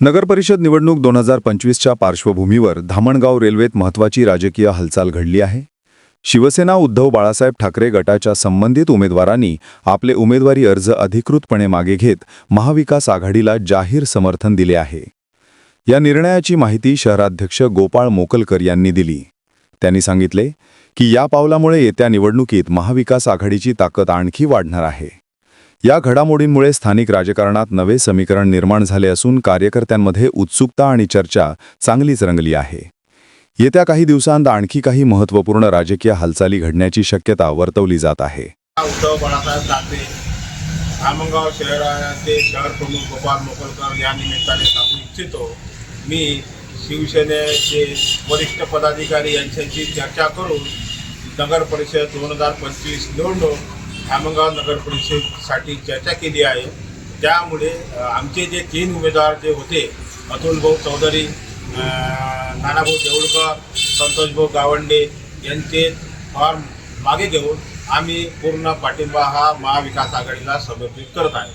नगरपरिषद निवडणूक दोन हजार पंचवीसच्या पार्श्वभूमीवर धामणगाव रेल्वेत महत्वाची राजकीय हालचाल घडली आहे. शिवसेना उद्धव बाळासाहेब ठाकरे गटाच्या संबंधित उमेदवारांनी आपले उमेदवारी अर्ज अधिकृतपणे मागे घेत महाविकास आघाडीला जाहीर समर्थन दिले आहे. या निर्णयाची माहिती शहराध्यक्ष गोपाळ मोकलकर यांनी दिली. त्यांनी सांगितले की या पावलामुळे येत्या निवडणुकीत महाविकास आघाडीची ताकद आणखी वाढणार आहे. या घडामोडींमुळे स्थानिक राजकारणात नवे समीकरण निर्माण झाले असून कार्यकर्त्यांमध्ये उत्सुकता आणि चर्चा चांगलीच रंगली आहे. येत्या काही दिवसांत आणखी काही महत्त्वपूर्ण राजकीय हालचाली घडण्याची शक्यता वर्तवली जात आहे. उद्धव बाळासाहेब ठाकरे धामणगाव शहराचे शहर प्रमुख गोपाल मोकलकर या निमित्ताने सांगू इच्छितो. मी शिवसेनेचे वरिष्ठ पदाधिकारी यांच्याशी चर्चा करून नगर परिषद दोन हजार पंचवीस निवडणूक धामणगाव नगर परिषदेसाठी चर्चा केली आहे. त्यामुळे आमचे जे तीन उमेदवार जे होते अतुल भाऊ चौधरी नानाभाऊ देऊळकर संतोषभाऊ गावंडे यांचे फॉर्म मागे घेऊन आम्ही पूर्ण पाठिंबा हा महाविकास आघाडीला समर्पित करत आहे.